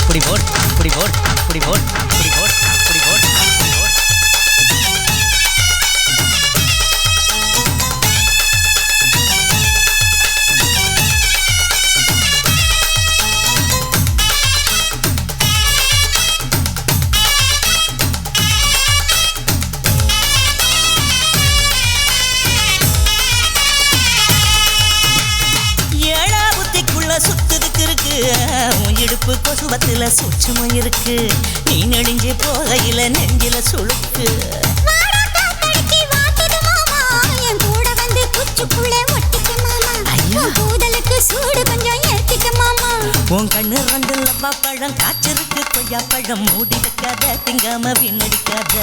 இப்படி போட் இப்படி போட் இப்படி போட் இப்படி நெருப்பு இடுப்பு கொசுவத்துல சூட்சமும் இருக்கு. நீ நெடுஞ்சு போகையில நெஞ்சில சுளுக்கு. மாமா உன் கண்ணு ரெண்டு லவ்வா பழம் காய்ச்சிருக்கு. கொய்யா பழம் மூடி வைக்காத திங்காம வீணடிக்காத.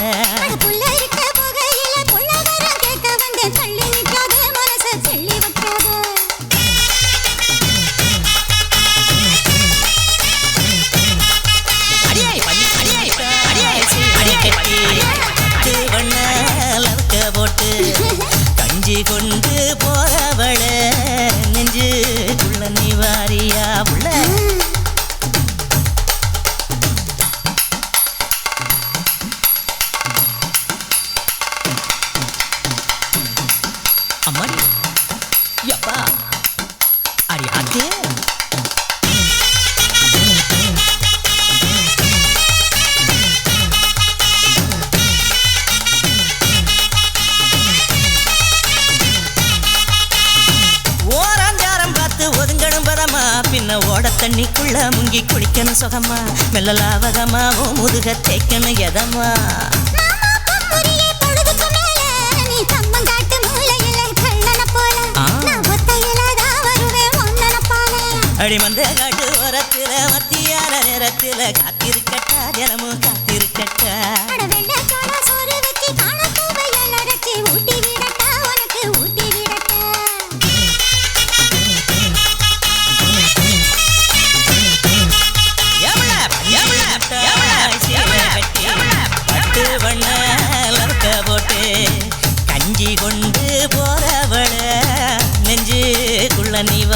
கஞ்சி கொண்டு போறவள நெஞ்சுக்குள்ள நீ வாரியா உள்ள? அம்மாடி. யப்பா அடி அத்தே. தண்ணிக்குள்ள முங்கி குளிக்கணும் சுகமா. மெல்ல லாவகமா ஓ முதுக தேய்க்கணும் எதமா. அடிமந்த காட்டு ஓரத்துல மத்தியான நேரத்துல காத்திருக்கட்டா தினமும் காத்திருக்கட்டா. நினைவ